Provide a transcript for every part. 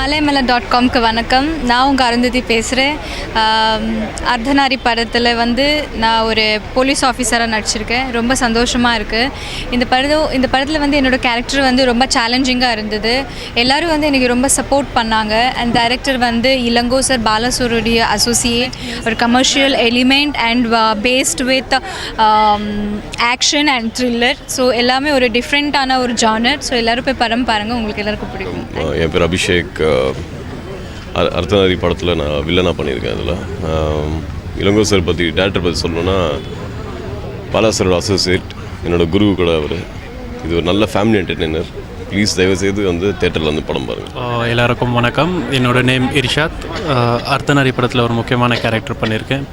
மலைமலை dot காம்க்கு வணக்கம். நான் உங்கள் அருந்ததி பேசுகிறேன் அர்த்தநாரி படத்தில் வந்து நான் ஒரு போலீஸ் ஆஃபீஸராக நடிச்சிருக்கேன். ரொம்ப சந்தோஷமாக இருக்குது இந்த படம் இந்த படத்தில் வந்து என்னோடய கேரக்டர் வந்து ரொம்ப சேலஞ்சிங்காக இருந்தது. எல்லோரும் வந்து எனக்கு ரொம்ப சப்போர்ட் பண்ணாங்க. அண்ட் டைரக்டர் வந்து இளங்கோ சார் பாலசூருடைய அசோசியேட் ஒரு commercial element and based with action and thriller so எல்லாமே ஒரு டிஃப்ரெண்ட்டான ஒரு ஜானர் ஸோ எல்லோரும் போய் படம் பாருங்கள் உங்களுக்கு எல்லாருக்கும் பிடிக்கும். என் பேர் அபிஷேக் அர்த்தநாரி படத்தில் நான் வில்லனாக பண்ணியிருக்கேன் அதில். இளங்கோ சார் பற்றி டேரக்டர் பற்றி சொல்லணுன்னா பாலா சாரோட அசோசியேட் என்னோட குரு கூட அவர். இது ஒரு நல்ல ஃபேமிலி என்டர்டெய்னர் ப்ளீஸ் தயவுசெய்து வந்து தேட்டரில் வந்து படம் பாருங்கள் எல்லாருக்கும் வணக்கம். என்னோட நேம் இர்ஷாத். அர்த்தநாரி படத்தில் ஒரு முக்கியமான கேரக்டர் பண்ணியிருக்கேன்.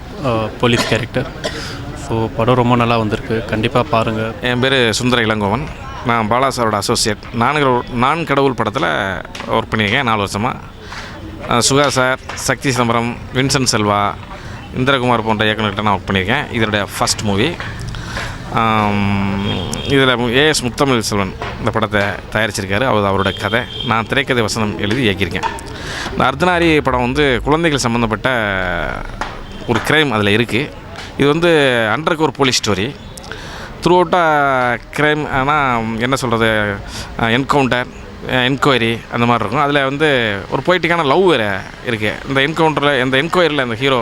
போலீஸ் கேரக்டர் ஸோ படம் ரொம்ப நல்லா வந்திருக்கு. கண்டிப்பாக பாருங்கள் என் பேர் சுந்தர இளங்கோவன். நான் பாலா சாரோட அசோசியேட் நான் நான் கடவுள் படத்தில் ஒர்க் பண்ணியிருக்கேன் நாலு வருஷமாக சுகா சார் சக்தி சிதம்பரம் வின்சென்ட் செல்வா இந்திரகுமார் போன்ற இயக்குநர்கிட்ட நான் ஒர்க் பண்ணியிருக்கேன். இதனுடைய ஃபஸ்ட் மூவி இதில் ஏஎஸ் முத்தமிழ் செல்வன் இந்த படத்தை தயாரிச்சிருக்காரு. அவர் அவரோட கதை. நான் திரைக்கதை வசனம் எழுதி இயக்கியிருக்கேன். இந்த அர்த்தநாரி படம் வந்து குழந்தைகள் சம்மந்தப்பட்ட ஒரு கிரைம் அதில் இருக்குது இது வந்து under core police story through அவுட்டாக crime ஆனால் என்ன சொல்கிறது என்கவுண்டர் என்கொயரி அந்த மாதிரி இருக்கும். அதில் வந்து ஒரு பொய்ட்டிக்கான லவ் வேறு இருக்குது இந்த என்கவுண்டரில் இந்த என்கொயரியில் அந்த ஹீரோ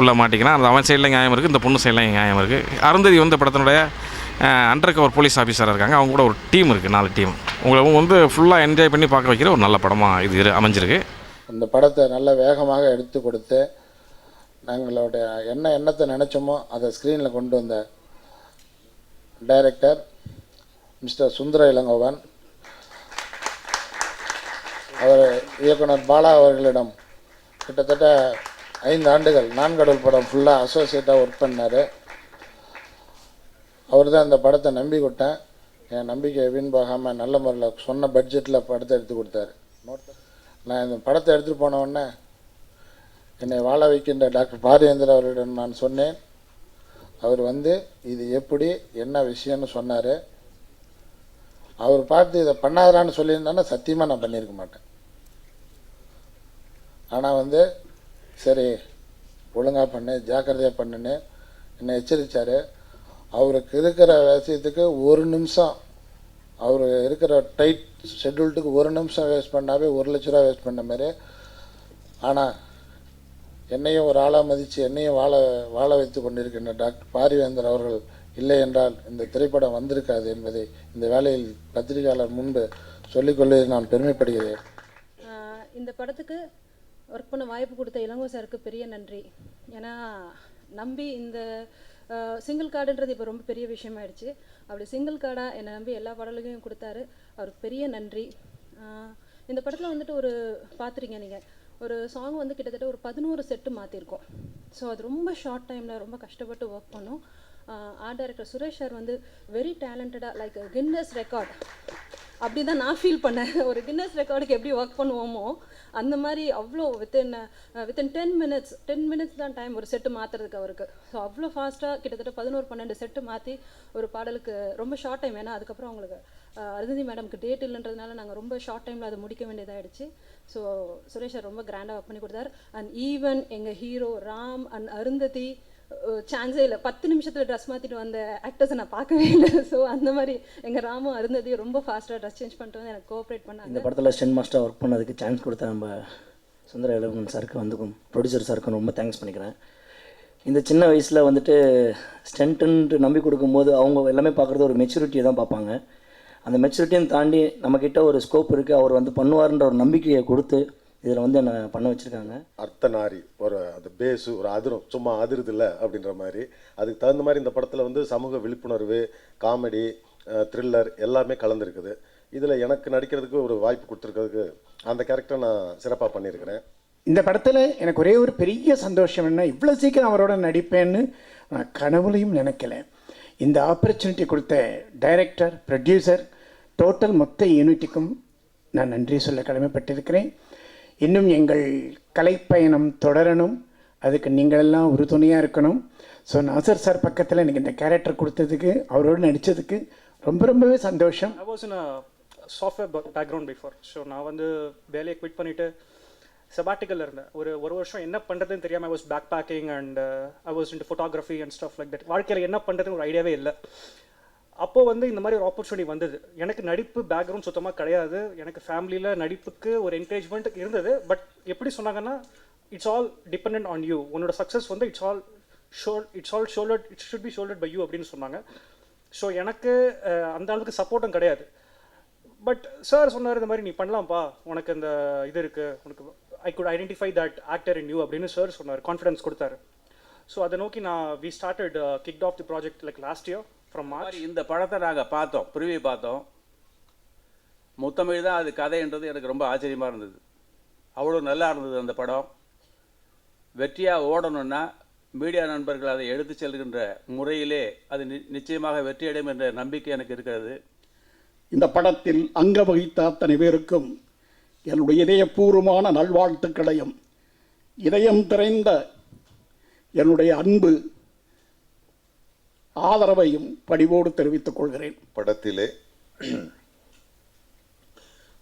உள்ளே மாட்டிக்கினா அந்த அவன் சைடில் நியாயம் இருக்குது இந்த பொண்ணு சைடில் நியாயம் இருக்குது அருந்ததி வந்து படத்தினுடைய அண்டர் கவர் போலீஸ் ஆஃபீஸராக இருக்காங்க. அவங்க கூட ஒரு டீம் இருக்குது நாலு டீம் உங்களை வந்து ஃபுல்லாக என்ஜாய் பண்ணி பார்க்க வைக்கிற ஒரு நல்ல படமாக இது அமைஞ்சிருக்கு. இந்த படத்தை நல்ல வேகமாக எடுத்து கொடுத்து நாங்களோட என்ன எண்ணத்தை நினச்சோமோ அதை ஸ்க்ரீனில் கொண்டு வந்த டைரக்டர் மிஸ்டர் சுந்தர இளங்கோவன் அவர் இயக்குனர் பாலா அவர்களிடம் கிட்டத்தட்ட ஐந்து ஆண்டுகள் நான்கடல் படம் ஃபுல்லாக அசோசியேட்டாக ஒர்க் பண்ணார். அவர் தான் இந்த படத்தை நம்பி கொட்டேன். என் நம்பிக்கை வீண் போகாமல் நல்ல முறையில் சொன்ன பட்ஜெட்டில் படத்தை எடுத்து கொடுத்தாரு. நான் இந்த படத்தை எடுத்துகிட்டு போன உடனே என்னை வாழ வைக்கின்ற டாக்டர் பாரியேந்திர அவர்களிடம் நான் சொன்னேன். அவர் வந்து இது எப்படி என்ன விஷயம்னு சொன்னார். அவர் பார்த்து இதை பண்ணாதான்னு சொல்லியிருந்தான்னா சத்தியமாக நான் பண்ணியிருக்க மாட்டேன். ஆனால் வந்து சரி ஒழுங்காக பண்ணு ஜாக்கிரதையாக பண்ணுன்னு என்னை எச்சரித்தார் அவருக்கு இருக்கிற விஷயத்துக்கு ஒரு நிமிஷம் அவர் இருக்கிற டைட் ஷெட்யூல்ட்டுக்கு ஒரு நிமிஷம் வேஸ்ட் பண்ணாவே ஒரு லட்ச ரூபா வேஸ்ட் பண்ண மாதிரி. ஆனால் என்னையும் ஒரு ஆளாக மதித்து என்னையும் வாழ வாழ வைத்து கொண்டிருக்கின்ற டாக்டர் பாரிவேந்தர் அவர்கள் இல்லை என்றால் இந்த திரைப்படம் வந்திருக்காது என்பதை இந்த வேலையில் பத்திரிகையாளர் முன்பு சொல்லிக்கொள்வதில் நான் பெருமைப்படுகிறேன். இந்த படத்துக்கு ஒர்க் பண்ண வாய்ப்பு கொடுத்த இளங்கோ சாருக்கு பெரிய நன்றி. ஏன்னா நம்பி இந்த சிங்கிள் கார்டுன்றது இப்போ ரொம்ப பெரிய விஷயமாயிடுச்சு. அப்படி சிங்கிள் கார்டாக என்னை நம்பி எல்லா பாடல்களையும் கொடுத்தாரு. அவருக்கு பெரிய நன்றி. இந்த படத்தில் வந்துட்டு ஒரு பார்த்துருங்க நீங்கள் ஒரு சாங் வந்து கிட்டத்தட்ட ஒரு பதினோரு செட்டு மாற்றிருக்கோம் ஸோ அது ரொம்ப ஷார்ட் டைமில் ரொம்ப கஷ்டப்பட்டு ஒர்க் பண்ணோம். ஆர்ட் டைரக்டர் சுரேஷ் சார் வந்து வெரி டேலண்டடாக லைக் கின்னஸ் ரெக்கார்ட் அப்படி தான் நான் ஃபீல் பண்ணேன். ஒரு கின்னஸ் ரெக்கார்டுக்கு எப்படி ஒர்க் பண்ணுவோமோ அந்த மாதிரி அவ்வளோ within within ten minutes ten minutes தான் டைம் ஒரு செட்டு மாற்றுறதுக்கு அவருக்கு. ஸோ அவ்வளோ ஃபாஸ்ட்டாக கிட்டத்தட்ட பதினோரு பன்னெண்டு செட்டு மாற்றி ஒரு பாடலுக்கு ரொம்ப ஷார்ட் டைம் ஏன்னா அதுக்கப்புறம் அவங்களுக்கு அருந்ததி மேடம்க்கு டேட் இல்லைன்றதுனால நாங்கள் ரொம்ப ஷார்ட் டைமில் அதை முடிக்க வேண்டியதாகிடுச்சு ஸோ சுரேஷ் சார் ரொம்ப கிராண்டாக ஒர்க் பண்ணி கொடுத்தார். அண்ட் ஈவன் எங்கள் ஹீரோ ராம் அண்ட் அருந்ததி சான்ஸே இல்லை. பத்து நிமிஷத்தில் ட்ரெஸ் மாற்றிட்டு வந்த ஆக்டர்ஸை நான் பார்க்கவே இல்லை. ஸோ அந்த மாதிரி எங்கள் ராமும் அருந்ததி ரொம்ப ஃபாஸ்ட்டாக ட்ரெஸ் சேஞ்ச் பண்ணிட்டு வந்து எனக்கு கோஆப்ரேட் பண்ணாங்க. இந்த படத்தில் ஸ்டென் மாஸ்டர் ஒர்க் பண்ணதுக்கு சான்ஸ் கொடுத்த நம்ம சுந்தர இளவன் சாருக்கு வந்துக்கும் ப்ரொடியூசர் சாருக்கும் ரொம்ப தேங்க்ஸ் பண்ணிக்கிறேன். இந்த சின்ன வயசில் வந்துட்டு ஸ்டென்ட்டுன்ட்டு நம்பி கொடுக்கும்போது அவங்க எல்லாமே பார்க்குறது ஒரு மெச்சூரிட்டியை தான் பார்ப்பாங்க. அந்த மெச்சூரிட்டியும் தாண்டி நம்மக்கிட்ட ஒரு ஸ்கோப் இருக்குது அவர் வந்து பண்ணுவார்ன்ற ஒரு நம்பிக்கையை கொடுத்து இதில் வந்து என்னை பண்ண வச்சுருக்காங்க. அர்த்தநாரி ஒரு அந்த பேஸு ஒரு அதிரும் சும்மா அதிருது இல்லை அப்படின்ற மாதிரி. அதுக்கு தகுந்த மாதிரி இந்த படத்தில் வந்து சமூக விழிப்புணர்வு காமெடி த்ரில்லர் எல்லாமே கலந்துருக்குது. இதில் எனக்கு நடிக்கிறதுக்கு ஒரு வாய்ப்பு கொடுத்துருக்கிறதுக்கு அந்த கேரக்டர் நான் சிறப்பாக பண்ணியிருக்கிறேன். இந்த படத்தில் எனக்கு ஒரே ஒரு பெரிய சந்தோஷம் என்ன இவ்வளோ சீக்கிரம் அவரோட நடிப்பேன்னு நான் கனவுலையும் நினைக்கல. இந்த ஆப்பர்ச்சுனிட்டி கொடுத்த டைரக்டர் ப்ரொடியூசர் டோட்டல் மொத்த யூனிட்டுக்கும் நான் நன்றி சொல்ல கடமைப்பட்டிருக்கிறேன். இன்னும் எங்கள் கலைப்பயணம் தொடரணும். அதுக்கு நீங்களெல்லாம் உறுதுணையாக இருக்கணும். ஸோ நாசர் சார் பக்கத்தில் எனக்கு இந்த கேரக்டர் கொடுத்ததுக்கு அவரோடு நடித்ததுக்கு ரொம்ப ரொம்பவே சந்தோஷம். I was in software background before so நான் வந்து வேலையை குவிட் பண்ணிவிட்டு செபாட்டிக்கல் இருந்தேன். ஒரு ஒரு வருஷம் என்ன பண்ணுறதுன்னு தெரியாமல் I was back packing and I was into photography and stuff like that வாழ்க்கையில் என்ன பண்ணுறதுன்னு ஒரு ஐடியாவே இல்லை. அப்போது வந்து இந்த மாதிரி ஒரு ஆப்பர்ச்சுனிட்டி வந்தது. எனக்கு நடிப்பு பேக்ரவுண்ட் சுத்தமாக கிடையாது. எனக்கு ஃபேமிலியில் நடிப்புக்கு ஒரு என்கரேஜ்மெண்ட் இருந்தது. பட் எப்படி சொன்னாங்கன்னா it's all depend on you உன்னோட சக்ஸஸ் வந்து it's all should it's all shouldered it should be shouldered by you அப்படின்னு சொன்னாங்க. ஸோ எனக்கு அந்த அளவுக்கு சப்போர்ட்டும் கிடையாது. பட் சார் சொன்னார் இந்த மாதிரி நீ பண்ணலாம்ப்பா. உனக்கு இந்த இது இருக்குது உனக்கு I could identify that actor in you அப்படின்னு சார் சொன்னார். கான்ஃபிடன்ஸ் கொடுத்தாரு. ஸோ அதை நோக்கி நான் we started kick off the project like last year from March மாதிரி இந்த படத்தை நாங்கள் பார்த்தோம் ப்ரிவியூ பார்த்தோம். முத்தமிழ் தான் அது கதைன்றது எனக்கு ரொம்ப ஆச்சரியமாக இருந்தது. அவ்வளோ நல்லா இருந்தது அந்த படம். வெற்றியாக ஓடணும்னா மீடியா நண்பர்கள் அதை எடுத்து செல்கின்ற முறையிலே அது நி- நிச்சயமாக வெற்றியடையும் என்ற நம்பிக்கை எனக்கு இருக்கிறது. இந்த படத்தில் அங்க வகித்த அத்தனை பேருக்கும் என்னுடைய இதயபூர்வமான நல்வாழ்த்துக்களையும் இதயம் திரைந்த என்னுடைய அன்பு ஆதரவையும் பணிவோடு தெரிவித்துக் கொள்கிறேன். படத்திலே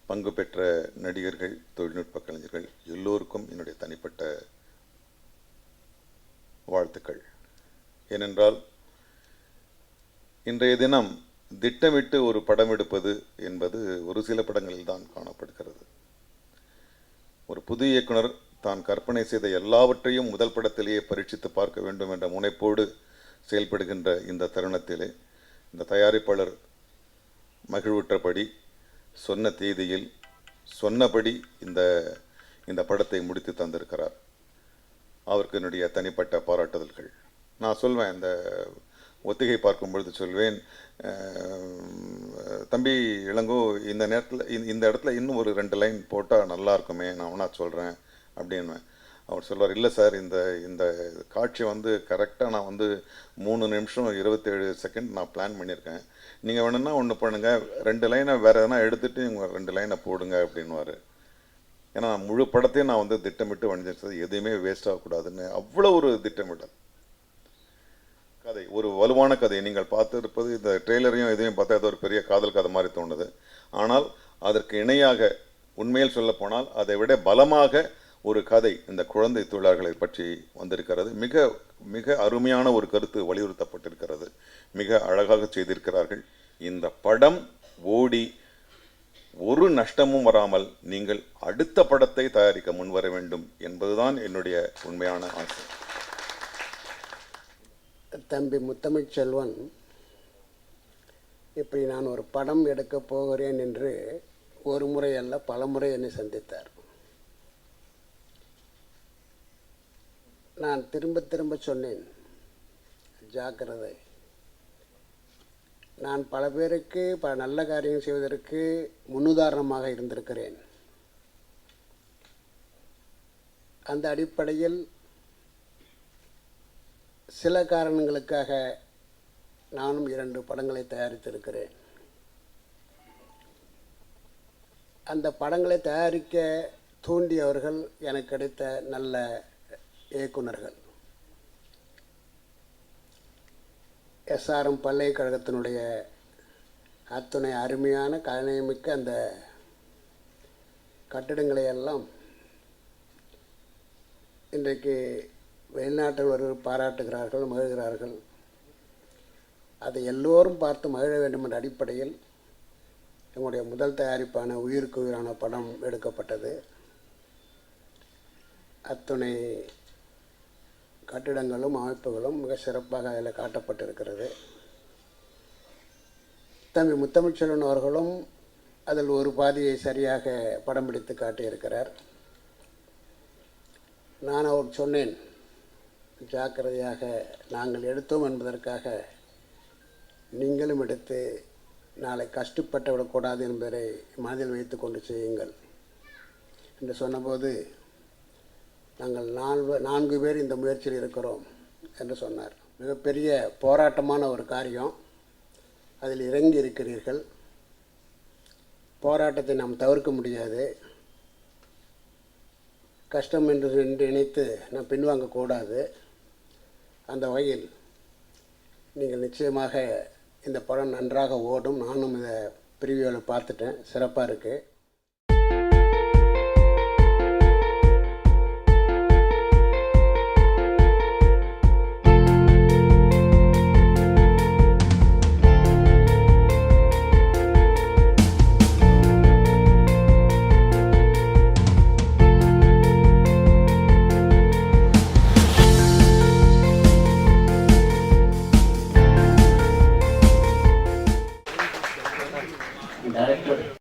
பங்கு பெற்ற நடிகர்கள் தொழில்நுட்ப கலைஞர்கள் எல்லோருக்கும் என்னுடைய தனிப்பட்ட வாழ்த்துக்கள். ஏனென்றால் இன்றைய தினம் திட்டமிட்டு ஒரு படம் எடுப்பது என்பது ஒரு சில படங்களில் தான் காணப்படுகிறது. ஒரு புது இயக்குனர் தான் கற்பனை செய்த எல்லாவற்றையும் முதல் படத்திலேயே பரீட்சித்து பார்க்க வேண்டும் என்ற முனைப்போடு செயல்படுகின்ற இந்த தருணத்திலே இந்த தயாரிப்பாளர் மகிழ்வுற்றபடி சொன்ன தேதியில் சொன்னபடி இந்த இந்த படத்தை முடித்து தந்திருக்கிறார். அவருக்கு என்னுடைய தனிப்பட்ட பாராட்டுதல்கள். நான் சொல்வேன் இந்த ஒத்திகை பார்க்கும் பொழுது சொல்வேன் தம்பி இளங்கோ இந்த நேரத்தில் இந்த இடத்துல இன்னும் ஒரு ரெண்டு லைன் போட்டால் நல்லா இருக்குமே நான் ஒன்றா சொல்கிறேன் அப்படின்னுவேன் அவர் சொல்வார் இல்லை சார் இந்த இந்த காட்சி வந்து கரெக்டாக நான் வந்து மூணு நிமிஷம் இருபத்தேழு செகண்ட் நான் பிளான் பண்ணியிருக்கேன். நீங்கள் வேணும்னா ஒன்று பண்ணுங்கள் ரெண்டு லைனை வேறு எதனா எடுத்துகிட்டு நீங்கள் ரெண்டு லைனை போடுங்க அப்படின்னுவார். ஏன்னா முழு படத்தையும் நான் வந்து திட்டமிட்டு வணிஞ்சிருச்சது எதுவுமே வேஸ்ட் ஆகக்கூடாதுன்னு. அவ்வளோ ஒரு திட்டமிடல். கதை ஒரு வலுவான கதை. நீங்கள் பார்த்துருப்பது இந்த ட்ரெய்லரையும் இதையும் பார்த்தா ஏதோ ஒரு பெரிய காதல் கதை மாதிரி தோணுது. ஆனால் அதற்கு இணையாக உண்மையில் சொல்லப்போனால் அதை விட பலமாக ஒரு கதை இந்த குழந்தை தொழிலாளர்களை பற்றி வந்திருக்கிறது. மிக மிக அருமையான ஒரு கருத்து வலியுறுத்தப்பட்டிருக்கிறது. மிக அழகாக செய்திருக்கிறார்கள். இந்த படம் ஓடி ஒரு நஷ்டமும் வராமல் நீங்கள் அடுத்த படத்தை தயாரிக்க முன்வர வேண்டும் என்பதுதான் என்னுடைய உண்மையான ஆசை. தம்பி முத்தமிழ் செல்வன் இப்படி நான் ஒரு படம் எடுக்க போகிறேன் என்று ஒரு முறை அல்ல பல முறை என்னை சந்தித்தார். நான் திரும்ப திரும்ப சொன்னேன். ஜாக்கிரதை. நான் பல பேருக்கு பல நல்ல காரியம் செய்வதற்கு முன்னுதாரணமாக இருந்திருக்கிறேன். அந்த அடிப்படையில் சில காரணங்களுக்காக நானும் இரண்டு படங்களை தயாரித்திருக்கிறேன். அந்த படங்களை தயாரிக்க தூண்டியவர்கள் எனக்கு கிடைத்த நல்ல இயக்குனர்கள் எஸ்ஆர்எம் பல்கலைக்கழகத்தினுடைய அத்துணை அருமையான கலைநயமிக்க அந்த கட்டிடங்களை எல்லாம் இன்றைக்கு வெளிநாட்டில் பாராட்டுகிறார்கள் மகிழ்கிறார்கள். அதை எல்லோரும் பார்த்து மகிழ வேண்டும் என்ற அடிப்படையில் எங்களுடைய முதல் தயாரிப்பான உயிருக்கு உயிரான படம் எடுக்கப்பட்டது. அத்துணை கட்டிடங்களும் அமைப்புகளும் மிக சிறப்பாக அதில் காட்டப்பட்டிருக்கிறது. தம்பி முத்தமிழ்ச்செல்வன் அவர்களும் அதில் ஒரு பாதியை சரியாக படம் பிடித்து காட்டியிருக்கிறார். நான் அவர் சொன்னேன் ஜாக்கிரதையாக நாங்கள் எடுத்தோம் என்பதற்காக நீங்களும் எடுத்து நாளை கஷ்டப்பட்டு விடக்கூடாது என்பதை மனதில் வைத்து கொண்டு செய்யுங்கள் என்று சொன்னபோது நாங்கள் நான்கு நான்கு பேர் இந்த முயற்சியில் இருக்கிறோம் என்று சொன்னார். மிகப்பெரிய போராட்டமான ஒரு காரியம். அதில் இறங்கி இருக்கிறீர்கள். போராட்டத்தை நாம் தவிர்க்க முடியாது. கஷ்டம் என்று என்று நினைத்து நாம் பின்வாங்கக்கூடாது அந்த வகையில் நீங்கள் நிச்சயமாக இந்த படம் நன்றாக ஓடும். நானும் இதை ப்ரிவியூவில் பார்த்துட்டேன். சிறப்பாக இருக்குது